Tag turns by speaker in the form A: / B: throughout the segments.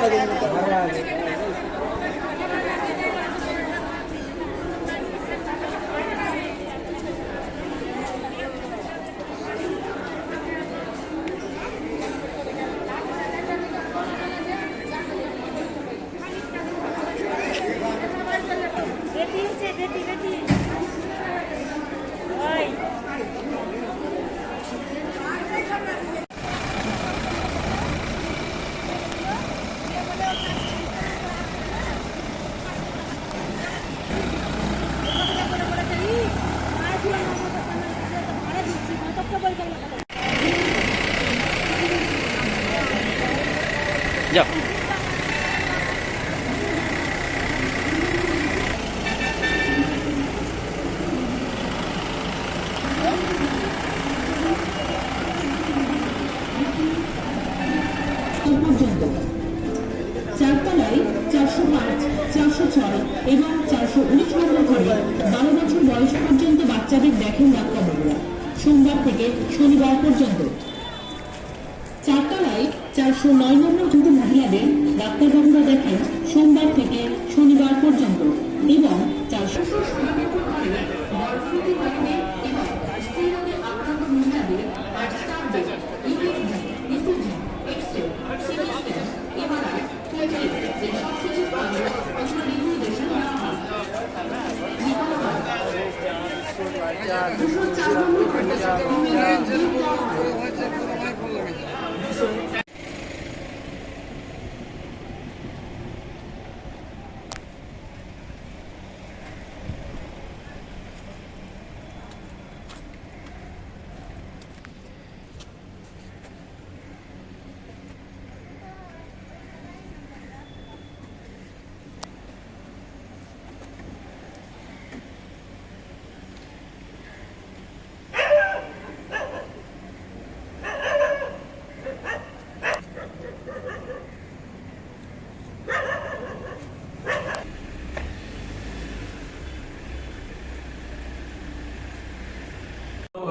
A: Obrigado.
B: যাও।
C: চারশো পাঁচ, চারশো ছয় এবং চারশো উনিশ বারো বছর বয়স পর্যন্ত বাচ্চাদের সোমবার থেকে শনিবার পর্যন্ত চারশো নয় নম্বর ঘরে মহিলাদের ডাক্তারবাবুরা দেখেন সোমবার থেকে শনিবার পর্যন্ত এবং চারশো ষোলো নম্বর ঘরে গর্ভবতী মহিলাদের এবং স্ত্রীরোগে আক্রান্ত মহিলাদের আর স্টাফদের USG ECG X-ray CT scan MRI Katie এর সব কিছু পাবে অথবা নির্দেশন দেওয়া হয় দুশো চার নম্বর ঘরে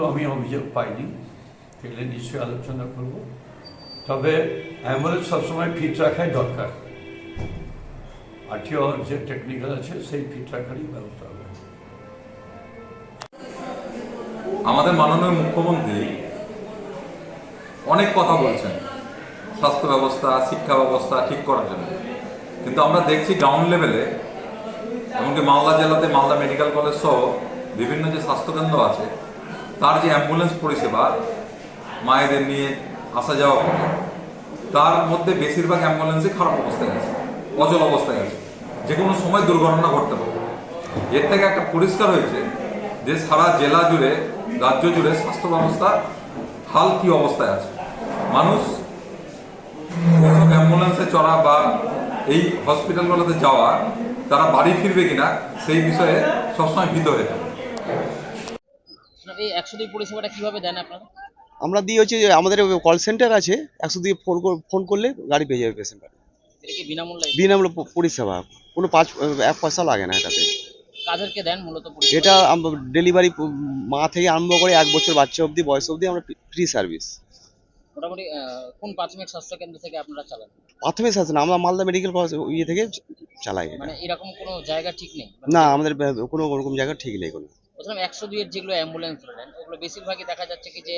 D: আমি অভিযোগ পাইনি পেলে নিশ্চয়ই আলোচনা করব। তবে অ্যাম্বুলেন্স সবসময় ফিট রাখাই দরকার। আরটিও যে টেকনিক্যাল আছে, সেই ফিট রাখারই ব্যবস্থা হবে।
E: আমাদের মাননীয় মুখ্যমন্ত্রী অনেক কথা বলছেন, স্বাস্থ্য ব্যবস্থা, শিক্ষা ব্যবস্থা ঠিক করার জন্য। কিন্তু আমরা দেখছি গ্রাউন্ড লেভেলে এমনকি মালদা জেলাতে মালদা মেডিকেল কলেজ সহ বিভিন্ন যে স্বাস্থ্যকেন্দ্র আছে তার যে অ্যাম্বুলেন্স পরিষেবা, মায়েদের নিয়ে আসা যাওয়া করে তার মধ্যে বেশিরভাগ অ্যাম্বুলেন্সই খারাপ অবস্থায় আছে, অচল অবস্থায় আছে। যে কোনো সময় দুর্ঘটনা ঘটতে পারে। এর থেকে একটা পরিষ্কার হয়েছে যে সারা জেলা জুড়ে, রাজ্য জুড়ে স্বাস্থ্য ব্যবস্থা হাল কি অবস্থায় আছে। মানুষ অ্যাম্বুলেন্সে চড়া বা এই হসপিটালগুলোতে যাওয়া, তারা বাড়ি ফিরবে কিনা, সেই বিষয়ে সবসময় ভীত হয়ে থাকে।
B: এই একশো দুই পরিষেবাটা কীভাবে দেন আপনারা?
F: আমরা দিয়ে হচ্ছে আমাদের কল সেন্টার আছে একশো দিয়ে ফোন ফোন করলে গাড়ি পেয়ে যাবে পেশেন্ট
B: বিনামূল্যে?
F: বিনামূল্যে পরিষেবা। কোনো পাঁচ এক পয়সা লাগে না এটাতে।
B: কাদেরকে দেন মূলত
F: এটা ডেলিভারি মা থেকে আরম্ভ করে এক বছর বাচ্চা অবধি বয়স অবধি আমরা ফ্রি সার্ভিস
B: মোটামুটি কোন প্রাথমিক স্বাস্থ্য কেন্দ্র থেকে আপনারা চালান?
F: প্রাথমিক স্বাস্থ্য না আমরা মালদা মেডিকেল কলেজ ইয়ে থেকে চালাই
B: মানে এরকম কোনো জায়গা ঠিক নেই?
F: না আমাদের কোনো ওরকম জায়গা ঠিক নেই কোনো।
B: বলছিলাম একশো দুইয়ের যেগুলো অ্যাম্বুলেন্স নেন ওগুলো বেশিরভাগই দেখা যাচ্ছে কি যে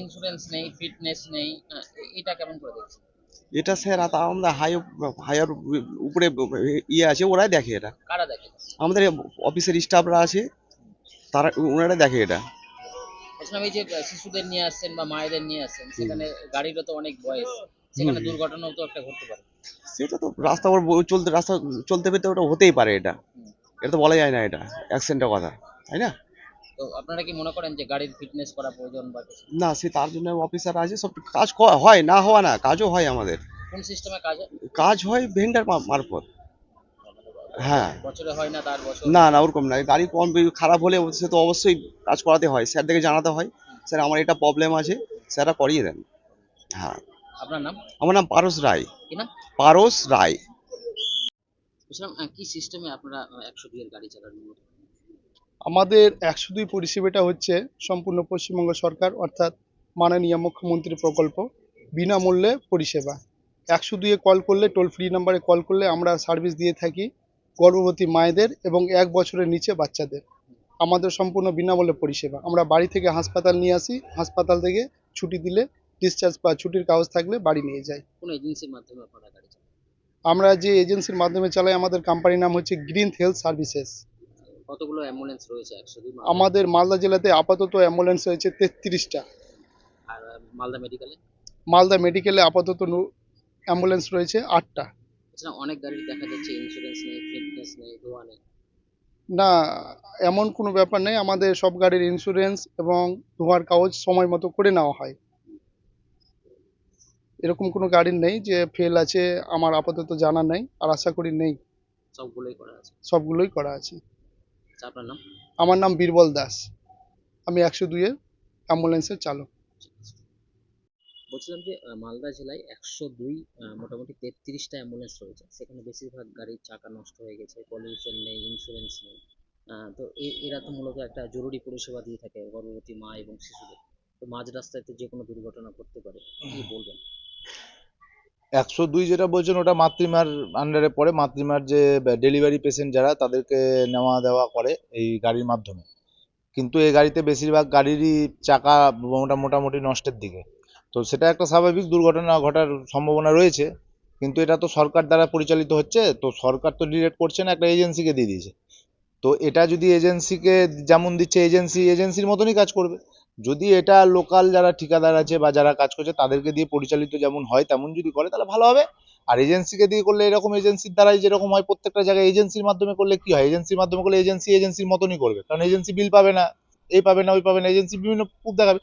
B: ইন্স্যুরেন্স নেই ফিটনেস নেই এটা কেমন করে দেখছেন?
F: এটা স্যার আমরা হাই হায়ার উপরে ইয়ে আছে ওরাই দেখে এটা।
B: কারা দেখে?
F: আমাদের অফিসের স্টাফরা আছে তারা ওনারা দেখে এটা।
B: বলছিলাম এই যে শিশুদের নিয়ে আসছেন বা মায়েদের নিয়ে আসছেন সেখানে গাড়িরও তো অনেক বয়স সেখানে দুর্ঘটনাও তো একটা ঘটতে পারে।
F: সেটা তো রাস্তা চলতে রাস্তা চলতে পেতে ওটা হতেই পারে এটা। এটা তো বলা যায় না এটা অ্যাক্সিডেন্টের কথা। তাই না?
B: তো আপনারা কি মনে করেন যে গাড়ির ফিটনেস করা প্রয়োজন বা কিছু?
F: না সে তার জন্য অফিসার আছে সব কাজ ক- হয় না হওয়া না কাজও হয় আমাদের।
B: কোন সিস্টেমে কাজ হয়?
F: কাজ হয় ভেন্ডার মারফত। হ্যাঁ।
B: বছরে হয় না তার বছর?
F: না না ওরকম না গাড়ি কম বে- খারাপ হলে সে তো অবশ্যই কাজ করাতে হয় স্যারদেরকে জানাতে হয় স্যার আমার এটা প্রবলেম আছে স্যাররা করিয়ে দেন। হ্যাঁ।
B: আপনার নাম?
F: আমার নাম পারস রায়।
B: কি না
F: পারস রায়।
B: বুঝলাম আহ, কি সিস্টেমে আপনারা একশো দুইয়ের গাড়ি চালান? মূলত?
G: আমাদের একশো দুই পরিষেবাটা হচ্ছে সম্পূর্ণ পশ্চিমবঙ্গ সরকার অর্থাৎ মাননীয় মুখ্যমন্ত্রী প্রকল্প বিনামূল্যে পরিষেবা। একশো দুইয়ে কল করলে টোল ফ্রি নাম্বারে কল করলে আমরা সার্ভিস দিয়ে থাকি গর্ভবতী মায়েদের এবং এক বছরের নিচে বাচ্চাদের। আমাদের সম্পূর্ণ বিনামূল্যে পরিষেবা। আমরা বাড়ি থেকে হাসপাতাল নিয়ে আসি হাসপাতাল থেকে ছুটি দিলে ডিসচার্জ বা ছুটির কাগজ থাকলে বাড়ি নিয়ে যাই।
B: কোন এজেন্সির মাধ্যমে আপনারা গাড়ি
G: আমরা যে এজেন্সির মাধ্যমে চালাই আমাদের কোম্পানির নাম হচ্ছে গ্রিন হেলথ সার্ভিসেস
B: কতগুলো অ্যাম্বুলেন্স রয়েছে দুই
G: আমাদের মালদা জেলাতে আপাতত অ্যাম্বুলেন্স হয়েছে তেত্রিশটা।
B: আর মালদা মেডিকেলে
G: মালদা মেডিকেলে আপাতত অ্যাম্বুলেন্স রয়েছে আটটা।
B: এছাড়া অনেক গাড়ির দেখা যাচ্ছে ইন্স্যুরেন্স নেই ফিটনেস নেই ধোয়া নেই।
G: না এমন কোনো ব্যাপার নেই আমাদের সব গাড়ির ইন্স্যুরেন্স এবং ধোঁয়ার কাগজ সময় মতো করে নেওয়া হয়। এরকম কোনো গাড়ির নেই যে ফেল আছে আমার আপাতত জানা নেই আর আশা করি নেই।
B: সবগুলোই করা আছে।
G: সবগুলোই করা আছে।
B: আচ্ছা, আপনার নাম?
G: আমার নাম বীরবল দাস। আমি একশো দুইয়ের অ্যাম্বুলেন্সের চালক।
B: বলছিলাম যে মালদা জেলায় একশো দুই মোটামুটি তেত্রিশটা অ্যাম্বুলেন্স রয়েছে। সেখানে বেশিরভাগ গাড়ির চাকা নষ্ট হয়ে গেছে পলিউশন নেই ইন্স্যুরেন্স নেই। তো এরা তো মূলত একটা জরুরি পরিষেবা দিয়ে থাকে গর্ভবতী মা এবং শিশুদের। তো মাঝ রাস্তায় তো যে কোনো দুর্ঘটনা ঘটতে পারে কি বলবেন?
A: একশো দুই যেটা বলছেন, ওটা মাতৃমার আন্ডারে পড়ে। মাতৃমার যে ডেলিভারি পেশেন্ট যারা, তাদেরকে নেওয়া দেওয়া করে এই গাড়ির মাধ্যমে। কিন্তু এই গাড়িতে বেশিরভাগ গাড়িরই চাকা মোটা, মোটামুটি নষ্টের দিকে। তো সেটা একটা স্বাভাবিক দুর্ঘটনা ঘটার সম্ভাবনা রয়েছে। কিন্তু এটা তো সরকার দ্বারা পরিচালিত হচ্ছে, তো সরকার তো ডিরেক্ট করছে না, একটা এজেন্সিকে দিয়ে দিয়েছে। তো এটা যদি এজেন্সিকে যেমন দিচ্ছে এজেন্সি এজেন্সির মতনই কাজ করবে। যদি এটা লোকাল যারা ঠিকাদার আছে বা যারা কাজ করছে তাদেরকে দিয়ে পরিচালিত যেমন হয় তেমন যদি করে, তাহলে ভালো হবে। আর এজেন্সিকে দিয়ে করলে এরকম এজেন্সির দ্বারাই যেরকম হয় প্রত্যেকটা জায়গায় এজেন্সির মাধ্যমে করলে কি হয়? এজেন্সির মাধ্যমে করলে এজেন্সি এজেন্সির মতনই করবে। কারণ এজেন্সি বিল পাবে না এই পাবে না, ওই পাবে না এজেন্সি বিভিন্ন খুব দেখাবে।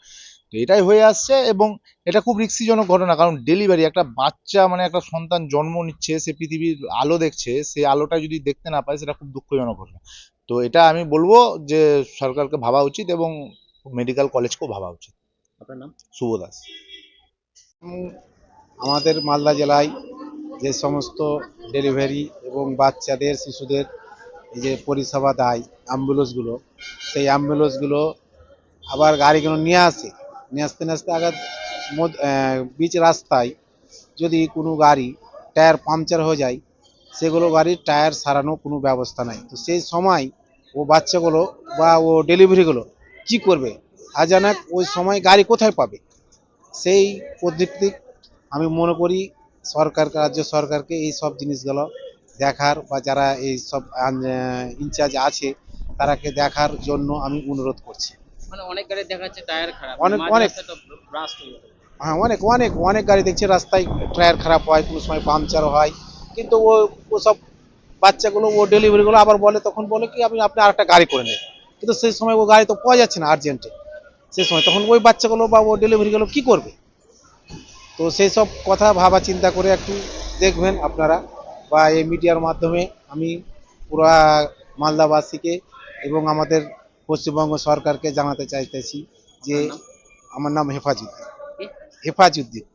A: তো এটাই হয়ে আসছে এবং এটা খুব রিক্সিজনক ঘটনা। কারণ ডেলিভারি একটা বাচ্চা মানে একটা সন্তান জন্ম নিচ্ছে, সে পৃথিবীর আলো দেখছে, সে আলোটা যদি দেখতে না পায়, সেটা খুব দুঃখজনক ঘটনা। তো এটা আমি বলব যে সরকারকে ভাবা উচিত এবং মেডিকেল কলেজকেও ভাবা উচিত।
B: আপনার নাম?
A: শুভ দাস।
H: আমাদের মালদা জেলায় যে সমস্ত ডেলিভারি এবং বাচ্চাদের শিশুদের এই যে পরিষেবা দেয় অ্যাম্বুলেন্সগুলো সেই অ্যাম্বুলেন্সগুলো আবার গাড়িগুলো নিয়ে আসে? নিয়ে আসতে নিয়ে আসতে আগে মধ্য- বিচ রাস্তায় যদি কোনো গাড়ি টায়ার পাংচার হয়ে যায় সেগুলো গাড়ির টায়ার সারানো কোনো ব্যবস্থা নাই। তো সেই সময় ও বাচ্চাগুলো বা ও ডেলিভারিগুলো কি করবে? আজানাক ওই সময় গাড়ি কোথায় পাবে? সেই পদ্ধতি আমি মনে করি সরকার রাজ্য সরকারকে এই সব জিনিসগুলো দেখার বা যারা এই সব ইনচার্জ আছে তারাকে দেখার জন্য আমি অনুরোধ করছি।
B: মানে অনেক গাড়ি দেখা যাচ্ছে টায়ার খারাপ।
H: অনেক- অনেক।
B: হয়ে
H: অনেক অনেক অনেক গাড়ি দেখছি রাস্তায় টায়ার খারাপ হয় কোনো সময় পাংচার হয়। কিন্তু ও ওসব বাচ্চাগুলো ও ডেলিভারিগুলো আবার বলে তখন বলে কি আপনি আপনি আরেকটা গাড়ি করে নেন। কিন্তু সেই সময় ও গাড়ি তো পাওয়া যাচ্ছে না আর্জেন্টে সেই সময় তখন ওই বাচ্চাগুলো বা ও ডেলিভারিগুলো কি করবে? তো সেই সব কথা ভাবা চিন্তা করে একটু দেখবেন আপনারা বা এই মিডিয়ার মাধ্যমে আমি পুরা মালদাবাসীকে এবং আমাদের পশ্চিমবঙ্গ সরকারকে জানাতে চাইতেছি যে আমার নাম হেফাজুদ্দিন? হেফাজুদ্দিন।